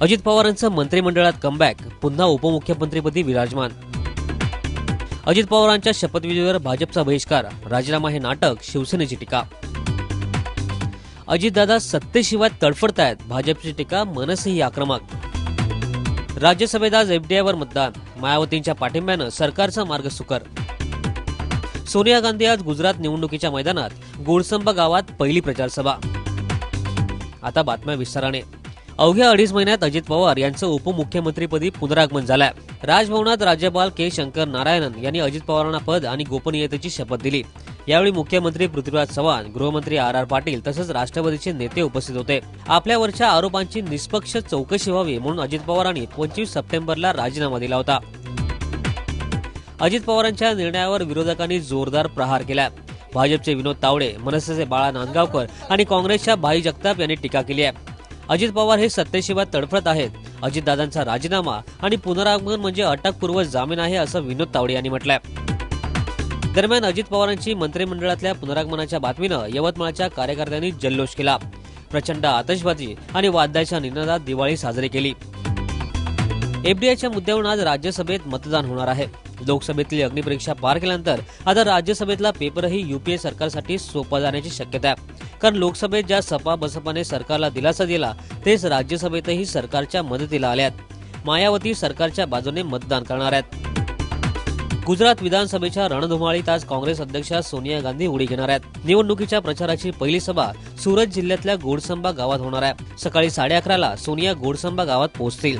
अजित पवारांचं मंत्रिमंडळात कमबॅक पुन्हा उपमुख्यमंत्रीपदी विराजमान. अजित पवारांच्या शपथविधीवर भाजपचा बहिष्कार राजीनामा हे नाटक शिवसेनेची टीका. अजितदादा सत्तेशिवाय तडफडतायत भाजपची टीका मनसेही आक्रमक. राज्यसभेत आज एफडीआयवर मतदान मायावतींच्या पाठिंब्यानं सरकारचा मार्ग सुकर. सोनिया गांधी आज गुजरात निवडणुकीच्या मैदानात गोडसंबा गावात पहिली प्रचारसभा. आता बातम्या विस्ताराने. अवघ्या अडीच महिन्यात अजित पवार यांचं उपमुख्यमंत्रीपदी पुनरागमन झालंय. राजभवनात राज्यपाल के शंकर नारायणन यांनी अजित पवारांना पद आणि गोपनीयतेची शपथ दिली. यावेळी मुख्यमंत्री पृथ्वीराज चव्हाण गृहमंत्री आर आर पाटील तसंच राष्ट्रवादीचे नेते उपस्थित होते. आपल्यावरच्या आरोपांची निष्पक्ष चौकशी व्हावी म्हणून अजित पवारांनी पंचवीस सप्टेंबरला राजीनामा दिला होता. अजित पवारांच्या निर्णयावर विरोधकांनी जोरदार प्रहार केला भाजपचे विनोद तावडे मनसेचे बाळा नांदगावकर आणि काँग्रेसच्या भाई जगताप यांनी टीका केली आहे. अजित पवार हे सत्तेशिवाय तडफडत आहेत. अजितदादांचा राजीनामा आणि पुनरागमन म्हणजे अटकपूर्व जामीन आहे असं विनोद तावडे यांनी म्हटलंय. दरम्यान अजित पवारांची मंत्रिमंडळातल्या पुनरागमनाच्या बातमीनं यवतमाळच्या कार्यकर्त्यांनी जल्लोष केला. प्रचंड आतषबाजी आणि वाद्याच्या निनादात दिवाळी साजरी केली. एफडीआयच्या मुद्द्यावरून आज राज्यसभेत मतदान होणार आहे. लोकसभेतली अग्निपरीक्षा पार केल्यानंतर आता राज्यसभेतला पेपरही युपीए सरकारसाठी सोपा जाण्याची शक्यता आहे. कारण लोकसभेत ज्या सपा बसपाने सरकारला दिलासा दिला तेच राज्यसभेतही सरकारच्या मदतीला आल्यात मायावती सरकारच्या बाजूने मतदान करणार आहेत. गुजरात विधानसभेच्या रणधुमाळीत आज काँग्रेस अध्यक्षा सोनिया गांधी उडी घेणार आहेत. निवडणुकीच्या प्रचाराची पहिली सभा सुरत जिल्ह्यातल्या गोडसंबा गावात होणार आहे. सकाळी साडे अकराला सोनिया गोडसंबा गावात पोहोचतील.